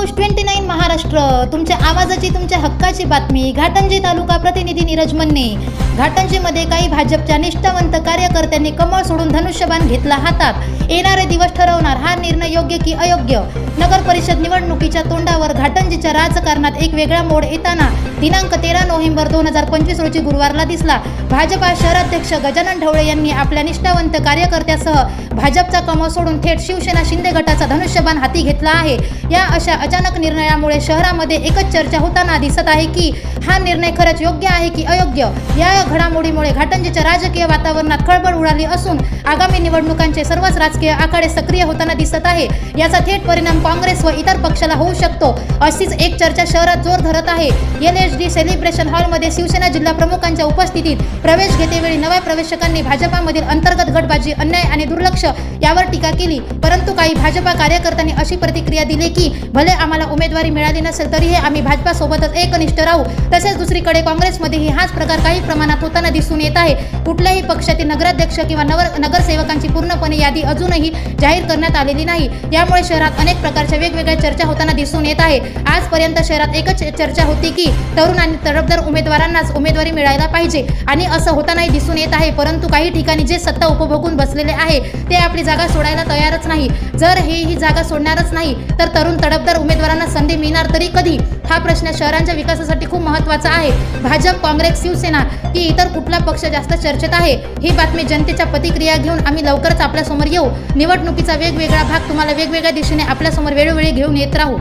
News twenty nine Maharashtra. तुमच्या आवाजाची तुमच्या हक्काची बातमी. घाटंजी तालुका प्रतिनिधी नीरज मन्ने. घाटंजीमध्ये काही भाजपच्या निष्ठावंत कार्यकर्त्यांनी कमळ सोडून धनुष्यबाण घेतला हातात. येणारे दिवस ठरवणार हा निर्णय योग्य की अयोग्य? नगर परिषद निवडणुकीच्या तोंडावर घाटंजीच्या राजकारणात एक वेगळा मोड येताना दिनांक तेरा नोव्हेंबर दोन हजार पंचवीस रोजी गुरुवारला दिसला. भाजपा शहराध्यक्ष गजानन ढवळे यांनी आपल्या निष्ठावंत कार्यकर्त्यासह भाजपचा कमळ सोडून थेट शिवसेना शिंदे गटाचा धनुष्यबाण हाती घेतला आहे. या अशा अचानक निर्णयामुळे शहरामध्ये एकच चर्चा होताना दिसत आहे की हा निर्णय खरंच योग्य आहे की अयोग्य? या घडामोडीमुळे घाटंजीच्या राजकीय वातावरणात खळबळ उडाली असून आगामी निवडणुकांचे सर्वच राजकीय आखाडे सक्रिय होताना दिसत आहे याचा थेट परिणाम काँग्रेस व इतर पक्षाला होऊ शकतो. अशीच एक चर्चा शहरात जोर धरत आहे. एल एच डी सेलिब्रेशन हॉलमध्ये शिवसेना जिल्हा प्रमुखांच्या उपस्थितीत प्रवेश घेतेवेळी नव्या प्रवेशकांनी भाजपामधील अंतर्गत गटबाजी अन्याय आणि दुर्लक्ष यावर टीका केली. परंतु काही भाजपा कार्यकर्त्यांनी अशी प्रतिक्रिया दिली की भले आम्हाला उमेदवारी मिळाली नसेल तरीही आम्ही भाजपासोबतच एकनिष्ठ राहू. तसेच दुसरीकडे काँग्रेसमध्येही हाच प्रकार काही प्रमाणात होताना दिसून येत आहे. कुठल्याही पक्षातील नगराध्यक्ष किंवा नगर नगरसेवकांची पूर्णपणे यादी अजूनही जाहीर करण्यात आलेली नाही. यामुळे शहरात अनेक प्रकारच्या वेगवेगळ्या चर्चा होताना दिसून येत आहे. आजपर्यंत शहरात एकच चर्चा होती की तरुण आणि तडफदार उमेदवारांनाच उमेदवारी मिळायला पाहिजे. आणि असं होतानाही दिसून येत आहे परंतु काही ठिकाणी जे सत्ता उपभोगून बसलेले आहे ते आपली जागा सोडायला तयारच नाही. जर हे ही जागा सोडणारच नाही तर तरुण तडफदार उमेदवारांना संधी मिळणार तरी कधी? हा प्रश्न शहरांच्या विकासासाठी खूप महत्त्वाचा आहे. भाजप काँग्रेस शिवसेना की इतर कुठला पक्ष जास्त चर्चेत आहे? ही बातमी जनतेच्या प्रतिक्रिया घेऊन आम्ही लवकरच आपल्यासमोर येऊ. निवडणुकीचा वेगवेगळा भाग तुम्हाला वेगवेगळ्या दिशेने आपल्यासमोर वेळोवेळी घेऊन येत राहू.